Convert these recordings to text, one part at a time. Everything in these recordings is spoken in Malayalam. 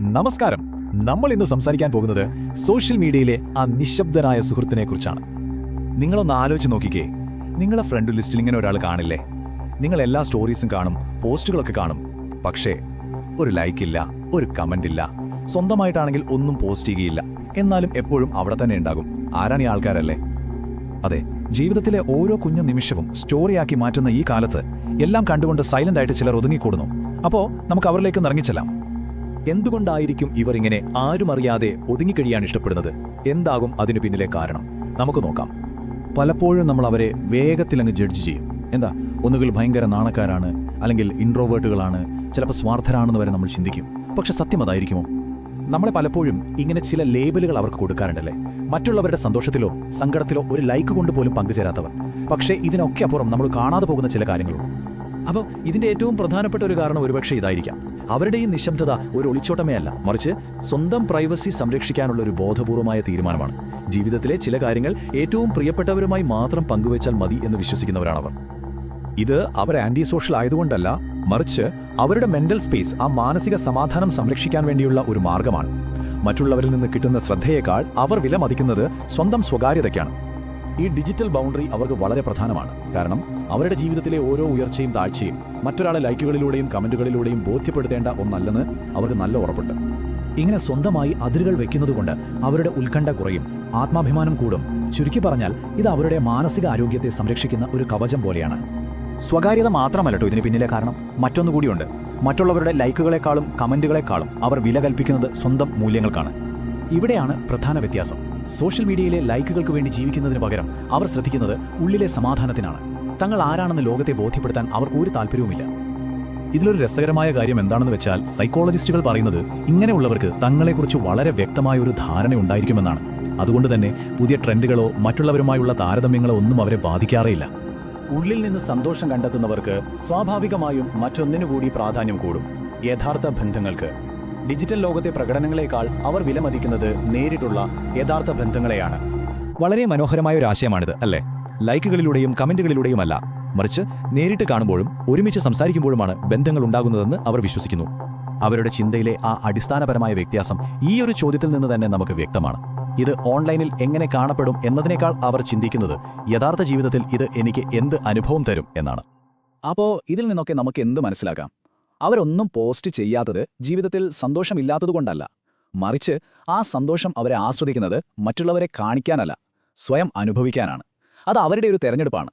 നമസ്കാരം. നമ്മൾ ഇന്ന് സംസാരിക്കാൻ പോകുന്നത് സോഷ്യൽ മീഡിയയിലെ ആ നിശബ്ദനായ സുഹൃത്തിനെ കുറിച്ചാണ് നിങ്ങളൊന്ന് ആലോചിച്ച് നോക്കിക്കേ. നിങ്ങളെ ഫ്രണ്ട് ലിസ്റ്റിൽ ഇങ്ങനെ ഒരാൾ കാണില്ലേ? നിങ്ങൾ എല്ലാ സ്റ്റോറീസും കാണും പോസ്റ്റുകളൊക്കെ കാണും. പക്ഷേ ഒരു ലൈക്ക് ഇല്ല ഒരു കമന്റ് ഇല്ല. സ്വന്തമായിട്ടാണെങ്കിൽ ഒന്നും പോസ്റ്റ് ചെയ്യുകയില്ല. എന്നാലും എപ്പോഴും അവിടെ തന്നെ ഉണ്ടാകും. ആരാണ് ഈ ആൾക്കാരല്ലേ? അതെ ജീവിതത്തിലെ ഓരോ കുഞ്ഞു നിമിഷവും സ്റ്റോറിയാക്കി മാറ്റുന്ന ഈ കാലത്ത് എല്ലാം കണ്ടുകൊണ്ട് സൈലന്റ് ആയിട്ട് ചിലർ ഒതുങ്ങിക്കൂടുന്നു. അപ്പോൾ നമുക്ക് അവരിലേക്ക് ഇറങ്ങിച്ചെല്ലാം. എന്തുകൊണ്ടായിരിക്കും ഇവർ ഇങ്ങനെ ആരും അറിയാതെ ഒതുങ്ങിക്കഴിയാൻ ഇഷ്ടപ്പെടുന്നത്? എന്താകും അതിനു പിന്നിലെ കാരണം? നമുക്ക് നോക്കാം. പലപ്പോഴും നമ്മൾ അവരെ വേഗത്തിൽ അങ്ങ് ജഡ്ജ് ചെയ്യും. എന്താ? ഒന്നുകിൽ ഭയങ്കര നാണക്കാരാണ് അല്ലെങ്കിൽ ഇൻട്രോവേർട്ടുകളാണ് ചിലപ്പോൾ സ്വാർത്ഥരാണെന്ന് വരെ നമ്മൾ ചിന്തിക്കും. പക്ഷെ സത്യം അതായിരിക്കുമോ? നമ്മളെ പലപ്പോഴും ഇങ്ങനെ ചില ലേബലുകൾ അവർക്ക് കൊടുക്കാറുണ്ടല്ലേ? മറ്റുള്ളവരുടെ സന്തോഷത്തിലോ സങ്കടത്തിലോ ഒരു ലൈക്ക് കൊണ്ട് പോലും പങ്കുചേരാത്തവർ. പക്ഷേ ഇതിനൊക്കെ അപ്പുറം നമ്മൾ കാണാതെ പോകുന്ന ചില കാര്യങ്ങളുണ്ട്. അപ്പോൾ ഇതിന്റെ ഏറ്റവും പ്രധാനപ്പെട്ട ഒരു കാരണം ഒരുപക്ഷെ ഇതായിരിക്കാം. അവരുടെ ഈ നിശബ്ദത ഒരു ഒളിച്ചോട്ടമേ അല്ല. മറിച്ച് സ്വന്തം പ്രൈവസി സംരക്ഷിക്കാനുള്ള ഒരു ബോധപൂർവമായ തീരുമാനമാണ്. ജീവിതത്തിലെ ചില കാര്യങ്ങൾ ഏറ്റവും പ്രിയപ്പെട്ടവരുമായി മാത്രം പങ്കുവച്ചാൽ മതി എന്ന് വിശ്വസിക്കുന്നവരാണവർ. ഇത് അവർ ആന്റി സോഷ്യൽ ആയതുകൊണ്ടല്ല മറിച്ച് അവരുടെ മെന്റൽ സ്പേസ് ആ മാനസിക സമാധാനം സംരക്ഷിക്കാൻ വേണ്ടിയുള്ള ഒരു മാർഗമാണ്. മറ്റുള്ളവരിൽ നിന്ന് കിട്ടുന്ന ശ്രദ്ധയേക്കാൾ അവർ വിലമതിക്കുന്നത് സ്വന്തം സ്വകാര്യതയ്ക്കാണ്. ഈ ഡിജിറ്റൽ ബൗണ്ടറി അവർക്ക് വളരെ പ്രധാനമാണ്. കാരണം അവരുടെ ജീവിതത്തിലെ ഓരോ ഉയർച്ചയും താഴ്ചയും മറ്റൊരാളെ ലൈക്കുകളിലൂടെയും കമന്റുകളിലൂടെയും ബോധ്യപ്പെടുത്തേണ്ട ഒന്നല്ലെന്ന് അവർക്ക് നല്ല ഉറപ്പുണ്ട്. ഇങ്ങനെ സ്വന്തമായി അതിരുകൾ വെക്കുന്നതുകൊണ്ട് അവരുടെ ഉത്കണ്ഠ കുറയും ആത്മാഭിമാനം കൂടും. ചുരുക്കി പറഞ്ഞാൽ ഇത് അവരുടെ മാനസിക ആരോഗ്യത്തെ സംരക്ഷിക്കുന്ന ഒരു കവചം പോലെയാണ്. സ്വകാര്യത മാത്രമല്ലട്ടോ ഇതിന് പിന്നിലെ കാരണം. മറ്റൊന്നുകൂടിയുണ്ട്. മറ്റുള്ളവരുടെ ലൈക്കുകളെക്കാളും കമന്റുകളെക്കാളും അവർ വില കൽപ്പിക്കുന്നത് സ്വന്തം മൂല്യങ്ങൾക്കാണ്. ഇവിടെയാണ് പ്രധാന വ്യത്യാസം. സോഷ്യൽ മീഡിയയിലെ ലൈക്കുകൾക്ക് വേണ്ടി ജീവിക്കുന്നതിന് പകരം അവർ ശ്രദ്ധിക്കുന്നത് ഉള്ളിലെ സമാധാനത്തിനാണ്. തങ്ങൾ ആരാണെന്ന് ലോകത്തെ ബോധ്യപ്പെടുത്താൻ അവർക്ക് ഒരു താല്പര്യവുമില്ല. ഇതിലൊരു രസകരമായ കാര്യം എന്താണെന്ന് വെച്ചാൽ സൈക്കോളജിസ്റ്റുകൾ പറയുന്നത് ഇങ്ങനെയുള്ളവർക്ക് തങ്ങളെക്കുറിച്ച് വളരെ വ്യക്തമായ ഒരു ധാരണ ഉണ്ടായിരിക്കുമെന്നാണ്. അതുകൊണ്ട് തന്നെ പുതിയ ട്രെൻഡുകളോ മറ്റുള്ളവരുമായുള്ള താരതമ്യങ്ങളോ ഒന്നും അവരെ ബാധിക്കാറേയില്ല. ഉള്ളിൽ നിന്ന് സന്തോഷം കണ്ടെത്തുന്നവർക്ക് സ്വാഭാവികമായും മറ്റൊന്നിനു കൂടി പ്രാധാന്യം കൂടും. യഥാർത്ഥ ബന്ധങ്ങൾക്ക്. ഡിജിറ്റൽ ലോകത്തെ പ്രകടനങ്ങളെക്കാൾ അവർ വിലമതിക്കുന്നത് നേരിട്ടുള്ള യഥാർത്ഥ ബന്ധങ്ങളെയാണ്. വളരെ മനോഹരമായ ഒരു ആശയമാണിത് അല്ലേ? ലൈക്കുകളിലൂടെയും കമന്റുകളിലൂടെയും അല്ല മറിച്ച് നേരിട്ട് കാണുമ്പോഴും ഒരുമിച്ച് സംസാരിക്കുമ്പോഴുമാണ് ബന്ധങ്ങൾ ഉണ്ടാകുന്നതെന്ന് അവർ വിശ്വസിക്കുന്നു. അവരുടെ ചിന്തയിലെ ആ അടിസ്ഥാനപരമായ വ്യത്യാസം ഈ ഒരു ചോദ്യത്തിൽ നിന്ന് തന്നെ നമുക്ക് വ്യക്തമാണ്. ഇത് ഓൺലൈനിൽ എങ്ങനെ കാണപ്പെടും എന്നതിനേക്കാൾ അവർ ചിന്തിക്കുന്നത് യഥാർത്ഥ ജീവിതത്തിൽ ഇത് എനിക്ക് എന്ത് അനുഭവം തരും എന്നാണ്. അപ്പോൾ ഇതിൽ നിന്നൊക്കെ നമുക്ക് എന്ത് മനസ്സിലാക്കാം? അവരൊന്നും പോസ്റ്റ് ചെയ്യാത്തത് ജീവിതത്തിൽ സന്തോഷമില്ലാത്തതുകൊണ്ടല്ല മറിച്ച് ആ സന്തോഷം അവരെ ആസ്വദിക്കുന്നത് മറ്റുള്ളവരെ കാണിക്കാനല്ല സ്വയം അനുഭവിക്കാനാണ്. അത് അവരുടെ ഒരു തെരഞ്ഞെടുപ്പാണ്.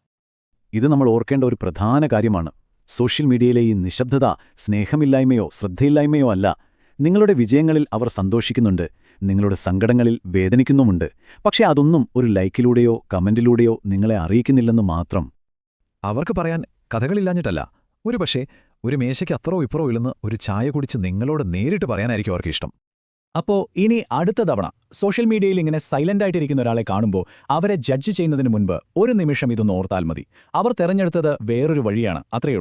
ഇത് നമ്മൾ ഓർക്കേണ്ട ഒരു പ്രധാന കാര്യമാണ്. സോഷ്യൽ മീഡിയയിലെ ഈ നിശബ്ദത സ്നേഹമില്ലായ്മയോ ശ്രദ്ധയില്ലായ്മയോ അല്ല. നിങ്ങളുടെ വിജയങ്ങളിൽ അവർ സന്തോഷിക്കുന്നുണ്ട് നിങ്ങളുടെ സങ്കടങ്ങളിൽ വേദനിക്കുന്നുമുണ്ട്. പക്ഷേ അതൊന്നും ഒരു ലൈക്കിലൂടെയോ കമന്റിലൂടെയോ നിങ്ങളെ അറിയിക്കുന്നില്ലെന്ന് മാത്രം. അവർക്ക് പറയാൻ കഥകളില്ലാഞ്ഞിട്ടല്ല. ഒരു പക്ഷേ ഒരു മേശയ്ക്ക് അത്രോ ഇപ്പുറോ ഇല്ലെന്ന് ഒരു ചായ കുടിച്ച് നിങ്ങളോട് നേരിട്ട് പറയാനായിരിക്കും അവർക്ക് ഇഷ്ടം. അപ്പോ ഇനി അടുത്ത തവണ സോഷ്യൽ മീഡിയയിൽ ഇങ്ങനെ സൈലന്റ് ആയിട്ടിരിക്കുന്ന ഒരാളെ കാണുമ്പോൾ അവരെ ജഡ്ജ് ചെയ്യുന്നതിന് മുൻപ് ഒരു നിമിഷം ഇതൊന്ന് ഓർത്താൽ മതി. അവർ തെരഞ്ഞെടുത്തത് വേറൊരു വഴിയാണ്. അത്രയേ